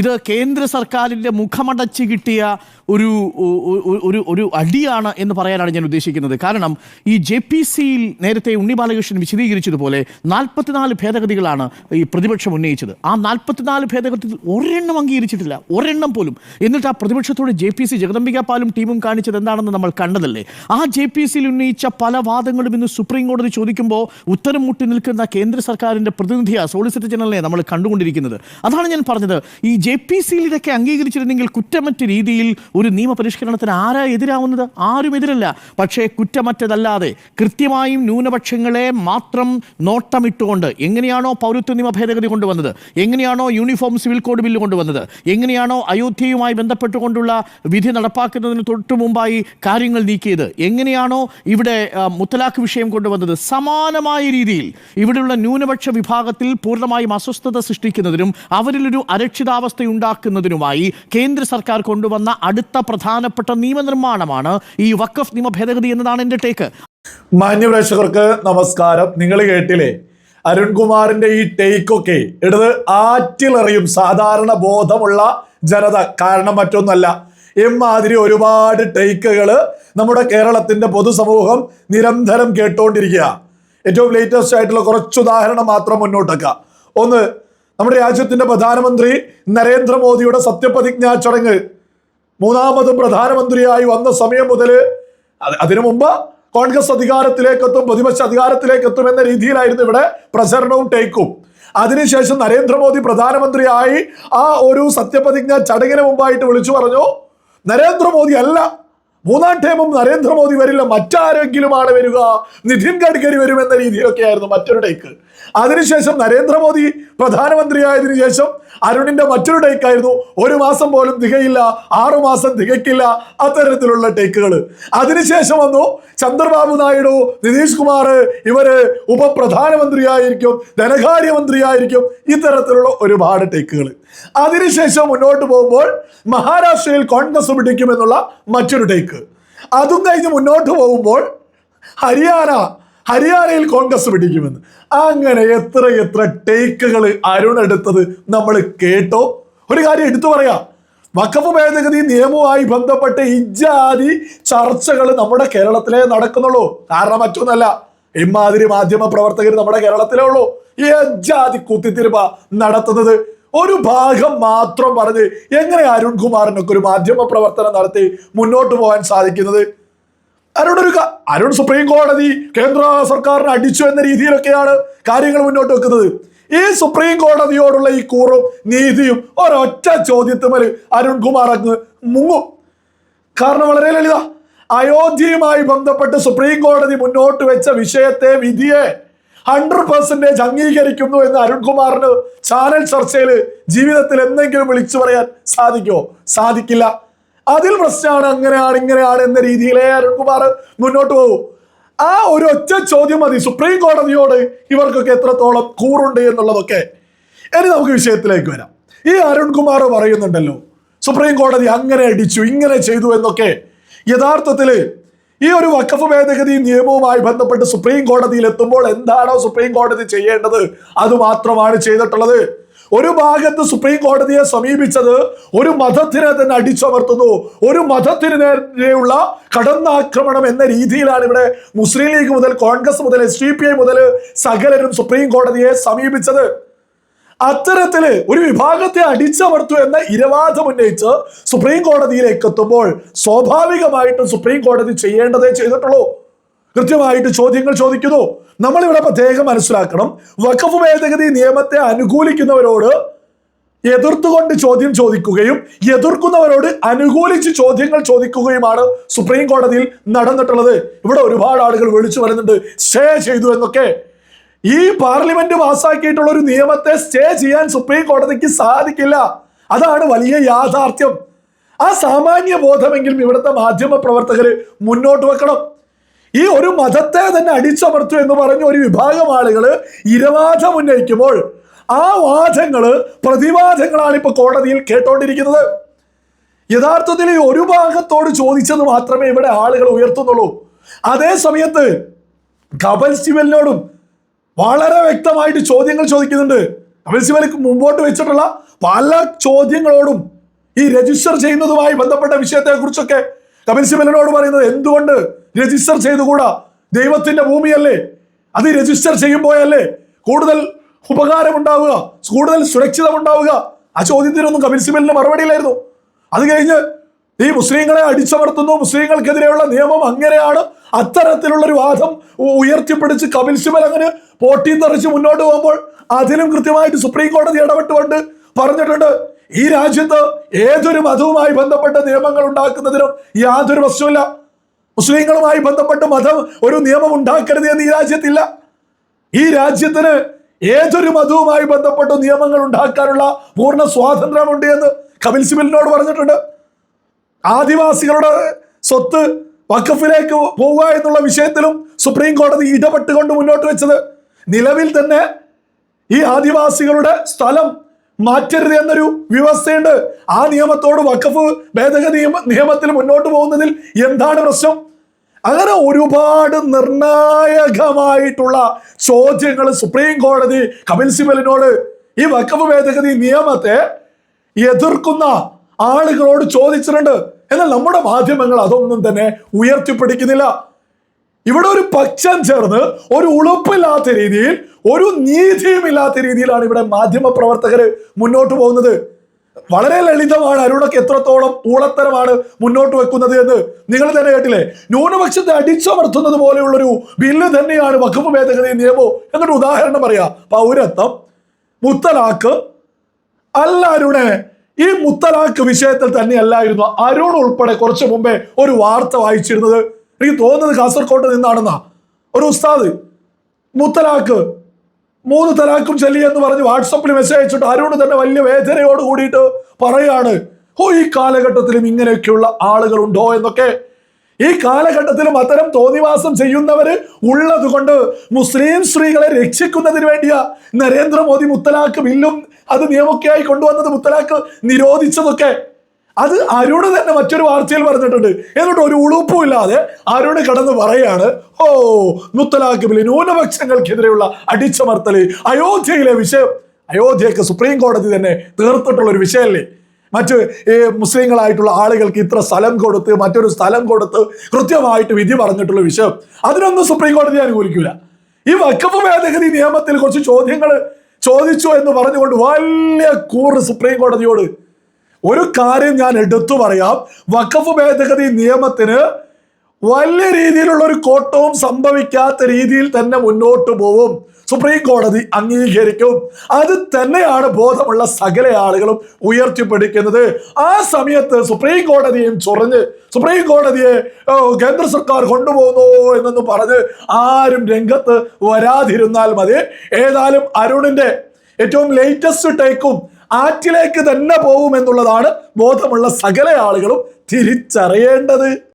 ഇത് കേന്ദ്ര സർക്കാരിന്റെ മുഖമടച്ച് കിട്ടിയ ഒരു ഒരു ഒരു അടിയാണ് എന്ന് പറയാനാണ് ഞാൻ ഉദ്ദേശിക്കുന്നത്. കാരണം ഈ ജെ പി സിയിൽ നേരത്തെ ഉണ്ണി ബാലകൃഷ്ണൻ വിശദീകരിച്ചതുപോലെ നാൽപ്പത്തിനാല് ഭേദഗതികളാണ് ഈ പ്രതിപക്ഷം ഉന്നയിച്ചത്. ആ നാൽപ്പത്തിനാല് ഭേദഗതി ഒരെണ്ണം അംഗീകരിച്ചിട്ടില്ല. ഒരെണ്ണം പോലും. എന്നിട്ട് ആ പ്രതിപക്ഷത്തോട് ജെ പി സി ജഗദംബിക പാലും ടീമും കാണിച്ചത് എന്താണെന്ന് നമ്മൾ കണ്ടതല്ലേ? ആ ജെ പി സിയിൽ ഉന്നയിച്ച പല വാദങ്ങളും ഇന്ന് സുപ്രീം കോടതി ചോദിക്കുമ്പോൾ ഉത്തരം മുട്ടി നിൽക്കുന്ന കേന്ദ്ര സർക്കാരിന്റെ പ്രതിനിധിയാണ് സോളിസിറ്റർ ജനറലിനെ നമ്മൾ കണ്ടുകൊണ്ടിരിക്കുന്നത്. അതാണ് ഞാൻ പറഞ്ഞത്. ഈ ജെ പി സിയിൽ ഇതൊക്കെ അംഗീകരിച്ചിരുന്നെങ്കിൽ കുറ്റമറ്റ രീതിയിൽ ഒരു നിയമപരിഷ്കരണത്തിന് ആരാ എതിരാവുന്നത്? ആരും എതിരല്ല. പക്ഷേ കുറ്റമറ്റതല്ലാതെ കൃത്യമായും ന്യൂനപക്ഷങ്ങളെ മാത്രം നോട്ടമിട്ടുകൊണ്ട് എങ്ങനെയാണോ പൗരത്വ നിയമ ഭേദഗതി കൊണ്ടുവന്നത്? എങ്ങനെയാണോ യൂണിഫോം സിവിൽ കോഡ് ബില്ല് കൊണ്ടുവന്നത്? എങ്ങനെയാണോ അയോധ്യയുമായി ബന്ധപ്പെട്ടുകൊണ്ടുള്ള വിധി നടപ്പാക്കുന്നതിന് തൊട്ടു മുമ്പായി കാര്യങ്ങൾ നീക്കിയത്? എങ്ങനെയാണോ ഇവിടെ മുത്തലാഖ് വിഷയം കൊണ്ടുവന്നത്? സമാനമായ രീതിയിൽ ഇവിടെയുള്ള ന്യൂനപക്ഷ വിഭാഗത്തിൽ പൂർണമായും അസ്വസ്ഥത സൃഷ്ടിക്കുന്നതിനും അവരിലൊരു അരക്ഷിതാവസ്ഥ ഉണ്ടാക്കുന്നതിനുമായി കേന്ദ്ര സർക്കാർ കൊണ്ടുവന്ന അടുത്ത പ്രധാനപ്പെട്ട നിയമനിർമ്മാണമാണ് ഈ വക്കഫ് നിയമ ഭേദഗതി എന്നതാണ് എന്റെ ടേക്ക്. മാന്യപ്രേക്ഷകർക്ക് നമസ്കാരം. നിങ്ങൾ കേട്ടില്ലേ? അരുൺകുമാറിന്റെ ഈ ടേക്കൊക്കെ എടുത്ത് ആറ്റിലെറിയും സാധാരണ ബോധമുള്ള ജനത. കാരണം മറ്റൊന്നല്ല. ഇമാതിരി ഒരുപാട് ടേക്കുകൾ നമ്മുടെ കേരളത്തിന്റെ പൊതുസമൂഹം നിരന്തരം കേട്ടുകൊണ്ടിരിക്കുക ഏറ്റവും ലേറ്റസ്റ്റ് ആയിട്ടുള്ള കുറച്ച് ഉദാഹരണം മാത്രം മുന്നോട്ടേക്ക. ഒന്ന് നമ്മുടെ രാജ്യത്തിന്റെ പ്രധാനമന്ത്രി നരേന്ദ്രമോദിയുടെ സത്യപ്രതിജ്ഞാ ചടങ്ങ്. മൂന്നാമതും പ്രധാനമന്ത്രിയായി വന്ന സമയം മുതൽ അതിനു മുമ്പ് കോൺഗ്രസ് അധികാരത്തിലേക്ക് എത്തും പ്രതിപക്ഷ അധികാരത്തിലേക്ക് എത്തും എന്ന രീതിയിലായിരുന്നു ഇവിടെ പ്രചരണവും ടേക്കും. അതിനുശേഷം നരേന്ദ്രമോദി പ്രധാനമന്ത്രിയായി ആ ഒരു സത്യപ്രതിജ്ഞ ചടങ്ങിന് മുമ്പായിട്ട് വിളിച്ചു പറഞ്ഞു നരേന്ദ്രമോദി അല്ല മൂന്നാം ടൈമും നരേന്ദ്രമോദി വരില്ല. മറ്റാരെങ്കിലുമാണ് വരിക. നിതിൻ ഗഡ്കരി വരുമെന്ന രീതിയിലൊക്കെ ആയിരുന്നു മറ്റൊരു ടേക്ക് അതിനുശേഷം നരേന്ദ്രമോദി പ്രധാനമന്ത്രിയായതിനു ശേഷം അരുണിന്റെ മറ്റൊരു ടേക്കായിരുന്നു ഒരു മാസം പോലും തികയില്ല. ആറു മാസം തികയ്ക്കില്ല. അത്തരത്തിലുള്ള ടേക്കുകൾ അതിനുശേഷം വന്നു ചന്ദ്രബാബു നായിഡു നിതീഷ് കുമാർ. ഇവർ ഉപപ്രധാനമന്ത്രിയായിരിക്കും ധനകാര്യമന്ത്രിയായിരിക്കും. ഇത്തരത്തിലുള്ള ഒരുപാട് ടേക്കുകൾ അതിനുശേഷം മുന്നോട്ട് പോകുമ്പോൾ മഹാരാഷ്ട്രയിൽ കോൺഗ്രസ് പിടിക്കുമെന്നുള്ള മറ്റൊരു ടേക്ക് അതും കഴിഞ്ഞ് മുന്നോട്ട് പോകുമ്പോൾ ഹരിയാന ഹരിയാനയിൽ കോൺഗ്രസ് പിടിക്കുമെന്ന്. അങ്ങനെ എത്ര എത്ര ടേക്കുകൾ അരുൺ എടുത്തത് നമ്മൾ കേട്ടോ. ഒരു കാര്യം എടുത്തു പറയാം. വക്കഫ് ഭേദഗതി നിയമവുമായി ബന്ധപ്പെട്ട് ഇജാതി ചർച്ചകൾ നമ്മുടെ കേരളത്തിലേ നടക്കുന്നുള്ളൂ. കാരണം മറ്റൊന്നല്ല ഇമാതിരി മാധ്യമ പ്രവർത്തകർ നമ്മുടെ കേരളത്തിലേ ഉള്ളൂ. ഈ അജാതി കുത്തിത്തിരിപ്പ നടത്തുന്നത്? ഒരു ഭാഗം മാത്രം പറഞ്ഞ് എങ്ങനെ അരുൺകുമാറിനൊക്കെ ഒരു മാധ്യമ പ്രവർത്തനം നടത്തി മുന്നോട്ട് പോകാൻ സാധിക്കുന്നത്? അരുൺ ഒരു അരുൺ സുപ്രീം കോടതി കേന്ദ്ര സർക്കാരിനെ അടിച്ചു എന്ന രീതിയിലൊക്കെയാണ് കാര്യങ്ങൾ മുന്നോട്ട് വെക്കുന്നത്. ഈ സുപ്രീം കോടതിയോടുള്ള ഈ കൂറും നീതിയും ഒരൊറ്റ ചോദ്യത്തുമൽ അരുൺകുമാർ അങ്ങ് മുങ്ങും. കാരണം വളരെ ലളിത അയോധ്യയുമായി ബന്ധപ്പെട്ട് സുപ്രീം കോടതി മുന്നോട്ട് വെച്ച വിഷയത്തെ വിധിയെ ഹൺഡ്രഡ് പെർസെന്റേജ് അംഗീകരിക്കുന്നു എന്ന് അരുൺകുമാറിന് ചാനൽ ചർച്ചയിൽ ജീവിതത്തിൽ എന്തെങ്കിലും വിളിച്ചു പറയാൻ സാധിക്കുമോ? സാധിക്കില്ല. അതിൽ പ്രശ്നമാണ് അങ്ങനെയാണ് ഇങ്ങനെയാണ് എന്ന രീതിയിലേ അരുൺകുമാർ മുന്നോട്ട് പോകും. ആ ഒരു ഒറ്റ ചോദ്യം മതി. സുപ്രീം കോടതിയോട് ഇവർക്കൊക്കെ എത്രത്തോളം കൂറുണ്ട് എന്നുള്ളതൊക്കെ. ഇനി നമുക്ക് വിഷയത്തിലേക്ക് വരാം. ഈ അരുൺകുമാർ പറയുന്നുണ്ടല്ലോ സുപ്രീം കോടതി അങ്ങനെ അടിച്ചു ഇങ്ങനെ ചെയ്തു എന്നൊക്കെ. യഥാർത്ഥത്തിൽ ഈ ഒരു വക്കഫ് ഭേദഗതി നിയമവുമായി ബന്ധപ്പെട്ട് സുപ്രീം കോടതിയിൽ എത്തുമ്പോൾ എന്താണോ സുപ്രീം കോടതി ചെയ്യേണ്ടത്? അത് മാത്രമാണ് ചെയ്തിട്ടുള്ളത്. ഒരു ഭാഗത്ത് സുപ്രീം കോടതിയെ സമീപിച്ചത് ഒരു മതത്തിനെ തന്നെ അടിച്ചമർത്തുന്നു. ഒരു മതത്തിന് നേരെയുള്ള കടന്നാക്രമണം എന്ന രീതിയിലാണ് ഇവിടെ മുസ്ലിം ലീഗ് മുതൽ കോൺഗ്രസ് മുതൽ എസ് മുതൽ സകലരും സുപ്രീം കോടതിയെ സമീപിച്ചത്. അത്തരത്തിൽ ഒരു വിഭാഗത്തെ അടിച്ചമർത്തു എന്ന ഇരവാദം ഉന്നയിച്ച് സുപ്രീം കോടതിയിലേക്ക് എത്തുമ്പോൾ സ്വാഭാവികമായിട്ടും സുപ്രീം കോടതി ചെയ്യേണ്ടതേ ചെയ്തിട്ടുള്ളൂ. കൃത്യമായിട്ട് ചോദ്യങ്ങൾ ചോദിക്കുന്നു. നമ്മളിവിടെ പ്രത്യേകം മനസ്സിലാക്കണം. വഖഫ് ഭേദഗതി നിയമത്തെ അനുകൂലിക്കുന്നവരോട് എതിർത്തുകൊണ്ട് ചോദ്യം ചോദിക്കുകയും എതിർക്കുന്നവരോട് അനുകൂലിച്ച് ചോദ്യങ്ങൾ ചോദിക്കുകയുമാണ് സുപ്രീം കോടതിയിൽ നടന്നിട്ടുള്ളത്. ഇവിടെ ഒരുപാട് ആളുകൾ വിളിച്ചു വരുന്നുണ്ട് സ്റ്റേ ചെയ്തു എന്നൊക്കെ. ഈ പാർലമെന്റ് പാസ്സാക്കിയിട്ടുള്ള ഒരു നിയമത്തെ സ്റ്റേ ചെയ്യാൻ സുപ്രീം കോടതിക്ക് സാധിക്കില്ല. അതാണ് വലിയ യാഥാർത്ഥ്യം. ആ സാമാന്യ ബോധമെങ്കിലും ഇവിടുത്തെ മാധ്യമ പ്രവർത്തകർ മുന്നോട്ട് വെക്കണം. ഈ ഒരു മതത്തെ തന്നെ അടിച്ചമർത്തു എന്ന് പറഞ്ഞ ഒരു വിഭാഗം ആളുകൾ ഇരവാദം ഉന്നയിക്കുമ്പോൾ ആ വാദങ്ങൾ പ്രതിവാദങ്ങളാണ് ഇപ്പൊ കോടതിയിൽ കേട്ടോണ്ടിരിക്കുന്നത്. യഥാർത്ഥത്തിൽ ഒരു ഭാഗത്തോട് ചോദിച്ചത് മാത്രമേ ഇവിടെ ആളുകൾ ഉയർത്തുന്നുള്ളൂ. അതേ സമയത്ത് കപൽ സിവലിനോടും വളരെ വ്യക്തമായിട്ട് ചോദ്യങ്ങൾ ചോദിക്കുന്നുണ്ട്. കപിൽ സിബൽ മുമ്പോട്ട് വെച്ചിട്ടുള്ള പല ചോദ്യങ്ങളോടും ഈ രജിസ്റ്റർ ചെയ്യുന്നതുമായി ബന്ധപ്പെട്ട വിഷയത്തെ കുറിച്ചൊക്കെ കപിൽ സിബലിനോട് പറയുന്നത് എന്തുകൊണ്ട് രജിസ്റ്റർ ചെയ്തുകൂടാ? ദൈവത്തിന്റെ ഭൂമിയല്ലേ? അത് രജിസ്റ്റർ ചെയ്യുമ്പോഴല്ലേ കൂടുതൽ ഉപകാരം ഉണ്ടാവുക കൂടുതൽ സുരക്ഷിതം ഉണ്ടാവുക ആ ചോദ്യത്തിനൊന്നും കപിൽ സിബലിന് മറുപടിയില്ലായിരുന്നു അത് കഴിഞ്ഞ് ഈ മുസ്ലിങ്ങളെ അടിച്ചമർത്തുന്നു. മുസ്ലിങ്ങൾക്കെതിരെയുള്ള നിയമം അങ്ങനെയാണ്. അത്തരത്തിലുള്ള ഒരു വാദം ഉയർത്തിപ്പിടിച്ച് കപിൽ സിബൽ അങ്ങനെ പോട്ടിയും തെറിച്ച് മുന്നോട്ട് പോകുമ്പോൾ അതിലും കൃത്യമായിട്ട് സുപ്രീം കോടതി ഇടപെട്ടുകൊണ്ട് പറഞ്ഞിട്ടുണ്ട് ഈ രാജ്യത്ത് ഏതൊരു മതവുമായി ബന്ധപ്പെട്ട നിയമങ്ങൾ ഉണ്ടാക്കുന്നതിനും യാതൊരു വസ്തുവില്ല. മുസ്ലിങ്ങളുമായി ബന്ധപ്പെട്ട് മതം ഒരു നിയമം ഉണ്ടാക്കരുത് എന്ന് ഈ രാജ്യത്തില്ല. ഈ രാജ്യത്തിന് ഏതൊരു മതവുമായി ബന്ധപ്പെട്ട് നിയമങ്ങൾ ഉണ്ടാക്കാനുള്ള പൂർണ സ്വാതന്ത്ര്യമുണ്ട് എന്ന് കപിൽ സിബലിനോട് പറഞ്ഞിട്ടുണ്ട്. ആദിവാസികളുടെ സ്വത്ത് വഖഫിലേക്ക് പോവുക എന്നുള്ള വിഷയത്തിലും സുപ്രീം കോടതി ഇടപെട്ടുകൊണ്ട് മുന്നോട്ട് വെച്ചത് നിലവിൽ തന്നെ ഈ ആദിവാസികളുടെ സ്ഥലം മാറ്റരുത് എന്നൊരു വ്യവസ്ഥയുണ്ട്. ആ നിയമത്തോട് വഖഫ് ഭേദഗതി നിയമത്തിൽ മുന്നോട്ട് പോകുന്നതിൽ എന്താണ് പ്രശ്നം? അങ്ങനെ ഒരുപാട് നിർണായകമായിട്ടുള്ള ചോദ്യങ്ങൾ സുപ്രീം കോടതി കപിൽ സിബലിനോട് ഈ വഖഫ് ഭേദഗതി നിയമത്തെ എതിർക്കുന്ന ആളുകളോട് ചോദിച്ചിട്ടുണ്ട്. എന്നാൽ നമ്മുടെ മാധ്യമങ്ങൾ അതൊന്നും തന്നെ ഉയർത്തിപ്പിടിക്കുന്നില്ല. ഇവിടെ ഒരു പക്ഷം ചേർന്ന് ഒരു ഉളുപ്പില്ലാത്ത രീതിയിൽ ഒരു നീതിയുമില്ലാത്ത രീതിയിലാണ് ഇവിടെ മാധ്യമ പ്രവർത്തകർ മുന്നോട്ട് പോകുന്നത്. വളരെ ലളിതമാണ് അരുണൊക്കെ എത്രത്തോളം ഊളത്തരമാണ് മുന്നോട്ട് വെക്കുന്നത് എന്ന്. നിങ്ങൾ തന്നെ കേട്ടില്ലേ? ന്യൂനപക്ഷത്തെ അടിച്ചമർത്തുന്നത് പോലെയുള്ളൊരു ബില്ല് തന്നെയാണ് വകുപ്പ് ഭേദഗതി നിയമവും എന്നൊരു ഉദാഹരണം പറയാം. പൗരത്വം മുത്തലാക്ക് അല്ല അരുണെ ഈ മുത്തലാക്ക് വിഷയത്തിൽ തന്നെയല്ലായിരുന്നു. അരുൺ ഉൾപ്പെടെ കുറച്ചു മുമ്പേ ഒരു വാർത്ത വായിച്ചിരുന്നത്. എനിക്ക് തോന്നുന്നത് കാസർകോട്ട് നിന്നാണെന്നാ. ഒരു ഉസ്താദ് മുത്തലാക്ക് മൂന്ന് തലാക്കും ചെല്ലി എന്ന് പറഞ്ഞ് വാട്സപ്പിൽ മെസ്സേജ് അയച്ചിട്ട് അരുൺ തന്നെ വലിയ വേദനയോട് കൂടിയിട്ട് പറയാണ് ഓ ഈ കാലഘട്ടത്തിലും ഇങ്ങനെയൊക്കെയുള്ള ആളുകളുണ്ടോ? എന്നൊക്കെ. ഈ കാലഘട്ടത്തിലും അത്തരം തോന്നിവാസം ചെയ്യുന്നവര് ഉള്ളത് കൊണ്ട് മുസ്ലിം സ്ത്രീകളെ രക്ഷിക്കുന്നതിന് വേണ്ടിയാ നരേന്ദ്രമോദി മുത്തലാഖ് ബില്ലും അത് നിയമൊക്കെയായി കൊണ്ടുവന്നത്. മുത്തലാഖ് നിരോധിച്ചതൊക്കെ. അത് അരുണ് തന്നെ മറ്റൊരു വാർത്തയിൽ പറഞ്ഞിട്ടുണ്ട്. എന്നിട്ട് ഒരു ഉളുപ്പും ഇല്ലാതെ അരുണ് കടന്ന് പറയാണ് ഓ മുത്തലാഖ് ബില്ല് ന്യൂനപക്ഷങ്ങൾക്കെതിരെയുള്ള അടിച്ചമർത്തൽ അയോധ്യയിലെ വിഷയം. അയോധ്യയ്ക്ക് സുപ്രീം കോടതി തന്നെ തീർത്തിട്ടുള്ള ഒരു വിഷയമല്ലേ? മറ്റ് ഈ മുസ്ലിങ്ങളായിട്ടുള്ള ആളുകൾക്ക് ഇത്ര സ്ഥലം കൊടുത്ത് മറ്റൊരു സ്ഥലം കൊടുത്ത് കൃത്യമായിട്ട് വിധി പറഞ്ഞിട്ടുള്ള വിഷയം. അതിനൊന്നും സുപ്രീം കോടതി അനുകൂലിക്കില്ല ഈ വക്കഫ് ഭേദഗതി നിയമത്തിൽ കുറച്ച് ചോദ്യങ്ങൾ ചോദിച്ചു എന്ന് പറഞ്ഞുകൊണ്ട് വലിയ കൂറ് സുപ്രീം കോടതിയോട് ഒരു കാര്യം ഞാൻ എടുത്തു പറയാം. വഖഫ് ഭേദഗതി നിയമത്തിന് വലിയ രീതിയിലുള്ള ഒരു കോട്ടവും സംഭവിക്കാത്ത രീതിയിൽ തന്നെ മുന്നോട്ട് പോവും. സുപ്രീം കോടതി അംഗീകരിക്കും. അത് തന്നെയാണ് ബോധമുള്ള സകല ആളുകളും ഉയർത്തിപ്പിടിക്കുന്നത്. ആ സമയത്ത് സുപ്രീം കോടതിയും ചൊറിഞ്ഞ് സുപ്രീം കോടതിയെ കേന്ദ്ര സർക്കാർ കൊണ്ടുപോകുന്നു എന്നൊന്ന് പറഞ്ഞ് ആരും രംഗത്ത് വരാതിരുന്നാൽ മതി. ഏതായാലും അരുണിന്റെ ഏറ്റവും ലേറ്റസ്റ്റ് ടേക്കും ആറ്റിലേക്ക് തന്നെ പോകും എന്നുള്ളതാണ് ബോധമുള്ള സകല ആളുകളും തിരിച്ചറിയേണ്ടത്.